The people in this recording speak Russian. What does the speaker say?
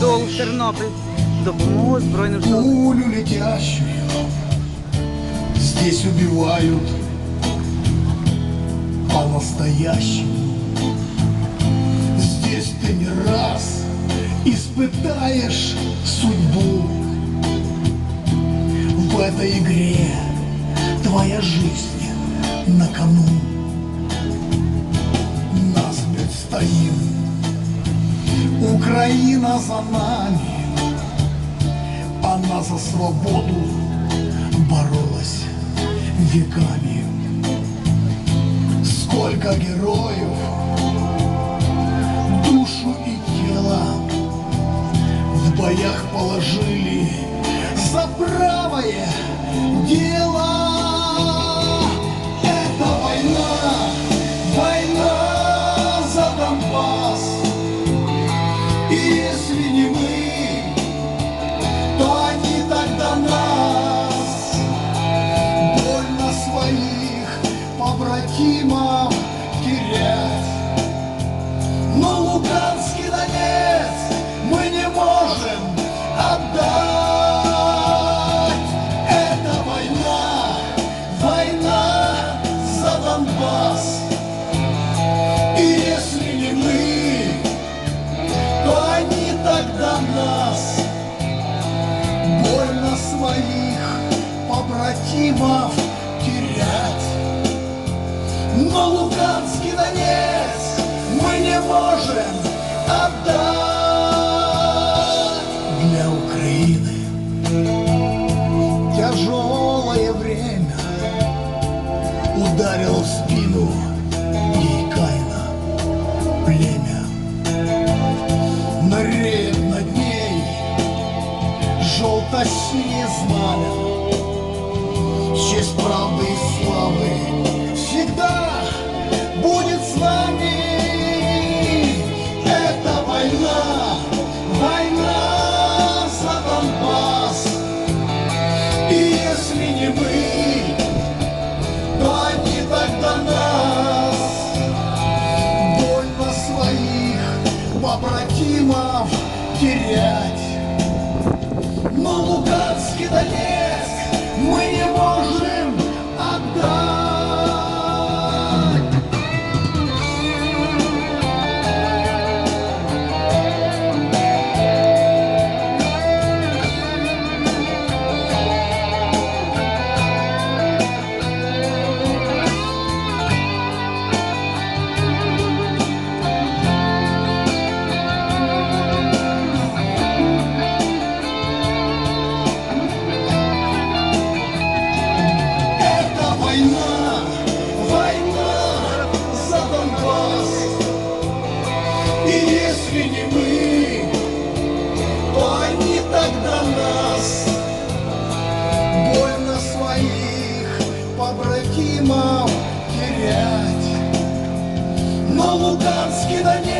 в Тернопіль. Допомогу Збройним силам. Пулю летящую. Здесь убивают. По-настоящему. Здесь ты не раз Испытаешь судьбу. В этой игре Твоя жизнь на кону Насмерть стоим Украина за нами она за свободу боролась веками. Сколько героев, душу и тело в боях положили за правое дело. Это война, война за Донбасс. Побратимов терять. Но Луганский Донец мы не можем отдать. Для Украины тяжелое время Ударил в спину ей племя. Нареет над ней желто-синее знамя Честь правды и славы всегда будет с нами Это война, война за Донбасс. И если не мы, то они тогда нас. Больно своих побратимов терять. Но Луганский Донецк мы не можем не